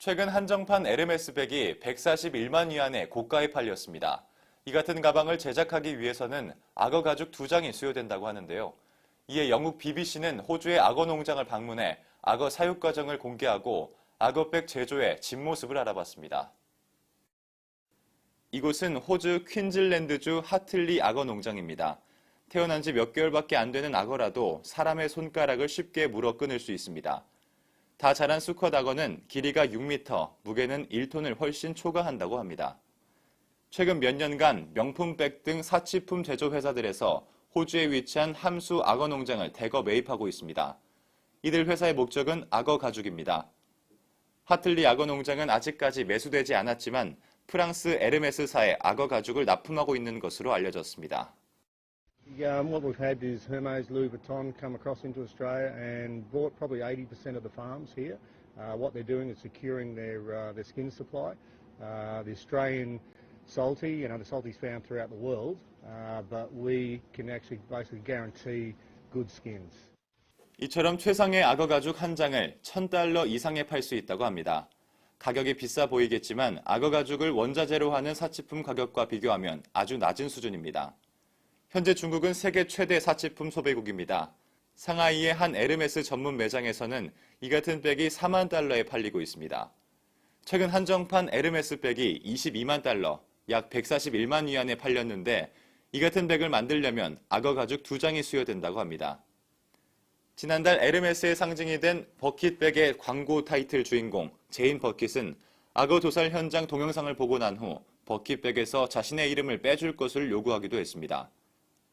최근 한정판 에르메스 백이 141만 위안에 고가에 팔렸습니다. 이 같은 가방을 제작하기 위해서는 악어 가죽 두 장이 수요된다고 하는데요. 이에 영국 BBC는 호주의 악어 농장을 방문해 악어 사육 과정을 공개하고 악어백 제조의 진모습을 알아봤습니다. 이곳은 호주 퀸즐랜드주 하틀리 악어 농장입니다. 태어난 지 몇 개월밖에 안 되는 악어라도 사람의 손가락을 쉽게 물어 끊을 수 있습니다. 다 자란 수컷 악어는 길이가 6m, 무게는 1톤을 훨씬 초과한다고 합니다. 최근 몇 년간 명품백 등 사치품 제조 회사들에서 호주에 위치한 함수 악어 농장을 대거 매입하고 있습니다. 이들 회사의 목적은 악어 가죽입니다. 하틀리 악어 농장은 아직까지 매수되지 않았지만 프랑스 에르메스사에 악어 가죽을 납품하고 있는 것으로 알려졌습니다. Um, what we've had is Hermes Louis Vuitton come across into Australia and bought probably 80% of the farms here. Uh, what they're doing is securing their uh, their skin supply. Uh, the Australian salty, you know, the salty's found throughout the world, uh, but we can actually basically guarantee good skins. 이처럼 최상의 악어 가죽 한 장을 1000달러 이상에 팔 수 있다고 합니다. 가격이 비싸 보이겠지만 악어 가죽을 원자재로 하는 사치품 가격과 비교하면 아주 낮은 수준입니다. 현재 중국은 세계 최대 사치품 소비국입니다. 상하이의 한 에르메스 전문 매장에서는 이 같은 백이 4만 달러에 팔리고 있습니다. 최근 한정판 에르메스 백이 22만 달러, 약 141만 위안에 팔렸는데 이 같은 백을 만들려면 악어 가죽 두 장이 수요된다고 합니다. 지난달 에르메스의 상징이 된 버킷백의 광고 타이틀 주인공 제인 버킷은 악어 도살 현장 동영상을 보고 난 후 버킷백에서 자신의 이름을 빼줄 것을 요구하기도 했습니다.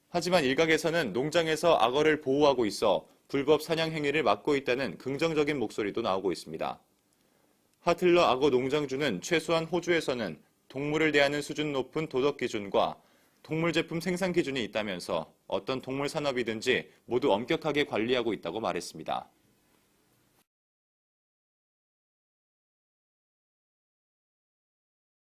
하지만 일각에서는 농장에서 악어를 보호하고 있어 불법 사냥 행위를 막고 있다는 긍정적인 목소리도 나오고 있습니다. 하틀러 악어 농장주는 최소한 호주에서는 동물을 대하는 수준 높은 도덕 기준과 동물 제품 생산 기준이 있다면서 어떤 동물 산업이든지 모두 엄격하게 관리하고 있다고 말했습니다.